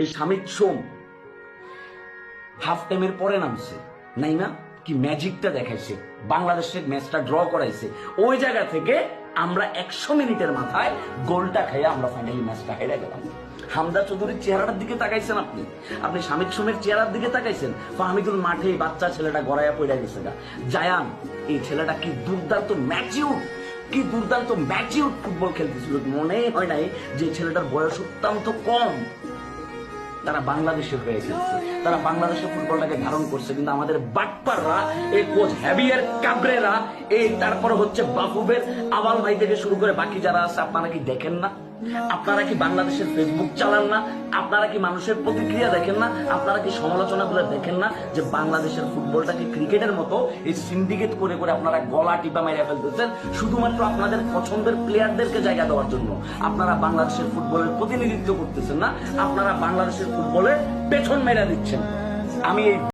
এই স্বামীর সোম হাফ টাইমের পরে নামছে। নাই না কি ম্যাজিকটা দেখাইছে। বাংলাদেশের ম্যাচটা ড্র করাইছে। ওই জায়গা থেকে আমরা একশো মিনিটের মাথায় গোলটা খেয়ে আমরা ফাইনালি ম্যাচটা হেরে গেলাম। হামদা চৌধুরীর চেহারাটার দিকে তাকাইছেন আপনি? আপনি স্বামীর সোমের চেহারার দিকে তাকাইছেন? ফাহমিদুল মাঠে বাচ্চা ছেলেটা গড়াইয়া পড়ে গেছে না জায়ান, এই ছেলেটা কি দুর্দান্ত ম্যাচিউর, কি দুর্দান্ত ম্যাচিউর ফুটবল খেলতেছিল। মনে হয় নাই যে ছেলেটার বয়স অত্যন্ত কম। তারা বাংলাদেশে হয়ে গেছে তারা বাংলাদেশের ফুটবলটাকে ধারণ করছে, কিন্তু আমাদের বাটপাররা, এই কোচ হ্যাভিয়ার কাবরেরা এই তারপরে হচ্ছে বাফুবের আবাল ভাই থেকে শুরু করে বাকি যারা আছে, আপনারা কি দেখেন না? আপনারা কি বাংলাদেশের ফেসবুক চালান না? আপনারা কি মানুষের প্রতিক্রিয়া দেখেন না? আপনারা কি সমালোচনা করে দেখেন না যে বাংলাদেশের ফুটবলটাকে ক্রিকেটের মতো এই সিন্ডিকেট করে করে আপনারা গলা টিপা মাইরা ফেলতেছেন? শুধুমাত্র আপনাদের পছন্দের প্লেয়ারদেরকে জায়গা দেওয়ার জন্য। আপনারা বাংলাদেশের ফুটবলের প্রতিনিধিত্ব করতেছেন না? আপনারা বাংলাদেশের ফুটবলের পেছন মেরা দিচ্ছেন। আমি এই